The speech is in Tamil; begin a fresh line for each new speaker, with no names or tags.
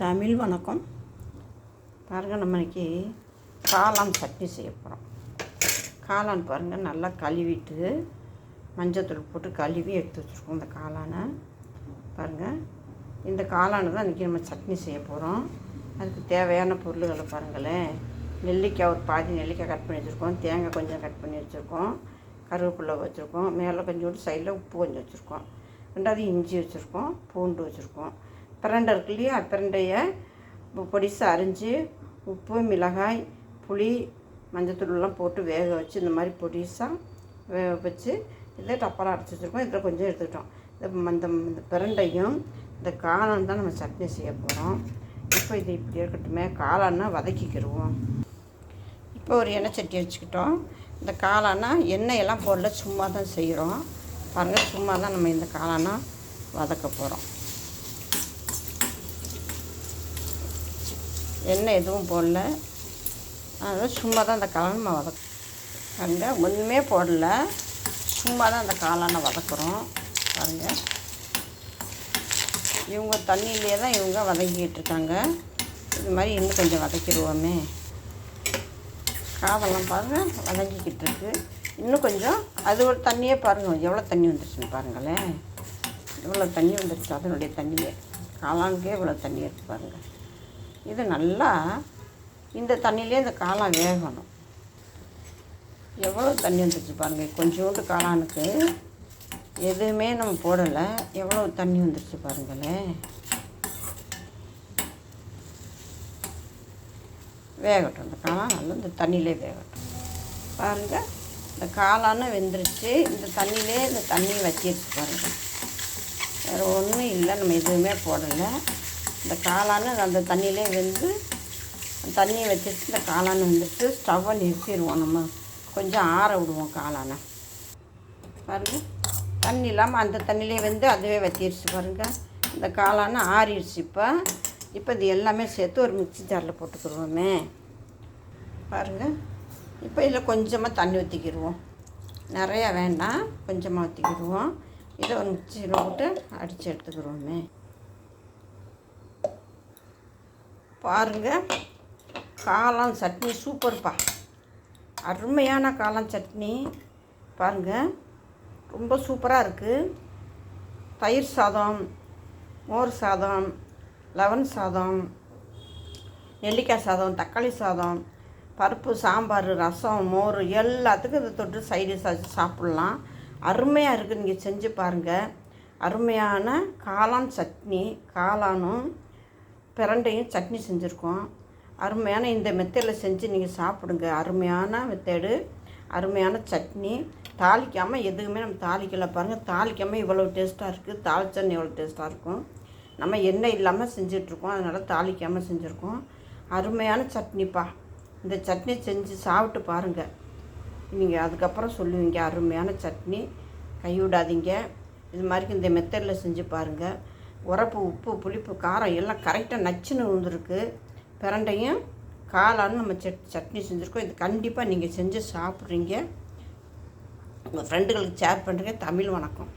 தமிழ் வணக்கம். பாருங்கள் நம்ம இன்னைக்கு காளான் சட்னி செய்ய போகிறோம் காளான் பாருங்கள் நல்லா கழுவிட்டு மஞ்சத்தூள் போட்டு கழுவி எடுத்து வச்சுருக்கோம் இந்த காளானை. பாருங்கள் இந்த காளானை தான் இன்றைக்கி நம்ம சட்னி செய்ய போகிறோம் அதுக்கு தேவையான பொருள்களை பாருங்களேன். நெல்லிக்காய் ஒரு பாதி நெல்லிக்காய் கட் பண்ணி வச்சுருக்கோம். தேங்காய் கொஞ்சம் கட் பண்ணி வச்சுருக்கோம். கருவேப்பிலை வச்சுருக்கோம். மேலே கொஞ்சோண்டு சைடில் உப்பு கொஞ்சம் வச்சுருக்கோம். ரெண்டாவது இஞ்சி வச்சுருக்கோம். பூண்டு வச்சுருக்கோம். பிரண்டை இருக்கு இல்லையா பிரண்டையை பொடிசு அரிஞ்சு உப்பு மிளகாய் புளி மஞ்சத்தூள்லாம் போட்டு வேக வச்சு இந்த மாதிரி பொடிசாக வேக வச்சு இதில் டப்பாலாம் அரைச்சி வச்சுருக்கோம். இதில் கொஞ்சம் எடுத்துக்கிட்டோம். இந்த இந்த இந்த பிரண்டையும் இந்த காளான் தான் நம்ம சட்னி செய்ய போகிறோம். இப்போ இது இப்படி இருக்கட்டுமே. காளான்னா வதக்கிக்கிடுவோம் இப்போ ஒரு எண்ணெய் சட்டி வச்சுக்கிட்டோம். இந்த காளானா எண்ணெயெல்லாம் போடல சும்மா தான் செய்கிறோம். பாருங்கள் சும்மா தான் நம்ம இந்த காளானா வதக்க போகிறோம். எண்ணெய் எதுவும் போடல. அதனால் சும்மா தான் அந்த காளான் வதக்கு பாருங்கள் ஒன்றுமே போடல. சும்மா தான் அந்த காளானை வதக்குறோம் பாருங்கள் இவங்க தண்ணியிலே தான் இவங்க வதக்கிட்டு இருக்காங்க. இது மாதிரி இன்னும் கொஞ்சம் வதக்கிடுவோமே. காதெல்லாம் பாருங்கள் வதங்கிக்கிட்டு இருக்கு. இன்னும் கொஞ்சம் அது ஒரு தண்ணியே பாருங்கள் எவ்வளோ தண்ணி வந்துருச்சுன்னு பாருங்களேன். இவ்வளோ தண்ணி வந்துருச்சு அதனுடைய தண்ணியே. காளானுக்கே இவ்வளோ தண்ணி இருக்குது பாருங்கள் இது நல்லா இந்த தண்ணியிலே இந்த காளான் வேகணும். எவ்வளோ தண்ணி வந்துருச்சு பாருங்கள் கொஞ்சோண்டு காளானுக்கு. எதுவுமே நம்ம போடலை. எவ்வளோ தண்ணி வந்துருச்சு பாருங்களேன் வேகட்டும். இந்த காளான் நல்லா இந்த தண்ணியிலே வேகட்டும். பாருங்கள் இந்த காளான்னு வெந்துருச்சு. இந்த தண்ணியிலே இந்த தண்ணி வச்சிருச்சு பாருங்கள் வேறு ஒன்றும் இல்லை. நம்ம எதுவுமே போடலை. இந்த காளான் அந்த தண்ணியிலே வெந்து தண்ணியை வச்சுட்டு இந்த காளான் வந்துட்டு ஸ்டவ்வை நிறுத்திடுவோம் நம்ம. கொஞ்சம் ஆற விடுவோம் காளானை. பாருங்கள் தண்ணி இல்லாமல் அந்த தண்ணியிலே வந்து அதுவே வச்சிருச்சு பாருங்கள் இந்த காளானை ஆறிடுச்சு இப்போ. இப்போ இது எல்லாமே சேர்த்து ஒரு மிக்ஸி ஜாரில் போட்டுக்கிடுவோமே. பாருங்கள் இப்போ இதில் கொஞ்சமாக தண்ணி ஊற்றிக்கிடுவோம் நிறையா வேண்டாம். கொஞ்சமாக ஊற்றிக்கிடுவோம் இதை ஒரு மிக்சியில் போட்டு அடித்து எடுத்துக்கிடுவோமே. பாருங்கள் காளான் சட்னி சூப்பர்ப்பா. அருமையான காளான் சட்னி. பாருங்கள் ரொம்ப சூப்பராக இருக்குது தயிர் சாதம் மோர் சாதம் லெவன் சாதம் நெல்லிக்காய் சாதம் தக்காளி சாதம் பருப்பு சாம்பார் ரசம் மோர் எல்லாத்துக்கும் இதை தொட்டு சைடு வச்சு சாப்பிட்லாம். அருமையாக இருக்குது நீங்கள் செஞ்சு பாருங்கள் அருமையான காளான் சட்னி காளானும் பிரண்டையும் சட்னி செஞ்சுருக்கோம். அருமையான இந்த மெத்தடில் செஞ்சு நீங்கள் சாப்பிடுங்க. அருமையான மெத்தடு அருமையான சட்னி. தாளிக்காமல் எதுவுமே நம்ம தாளிக்கல. பாருங்கள் தாளிக்காமல் இவ்வளோ டேஸ்ட்டாக இருக்குது. தாளிச்சன்னு எவ்வளோ டேஸ்ட்டாக இருக்கும். நம்ம எண்ணெய் இல்லாமல் செஞ்சிட்ருக்கோம். அதனால் தாளிக்காமல் செஞ்சுருக்கோம். அருமையான சட்னிப்பா. இந்த சட்னி செஞ்சு சாப்பிட்டு பாருங்கள் நீங்கள் அதுக்கப்புறம் சொல்லுவீங்க அருமையான சட்னி. கைவிடாதீங்க. இது மாதிரி இந்த மெத்தடில் செஞ்சு பாருங்கள் உரப்பு உப்பு புளிப்பு காரம் எல்லாம் கரெக்டாக நச்சுன்னு விழுந்துருக்கு பிரண்டையும் காளான்னு நம்ம சட் சட்னி செஞ்சுருக்கோம். இது கண்டிப்பாக நீங்கள் செஞ்சு சாப்பிட்றீங்க. உங்கள் ஃப்ரெண்டுகளுக்கு ஷேர் பண்ணுறீங்க தமிழ் வணக்கம்.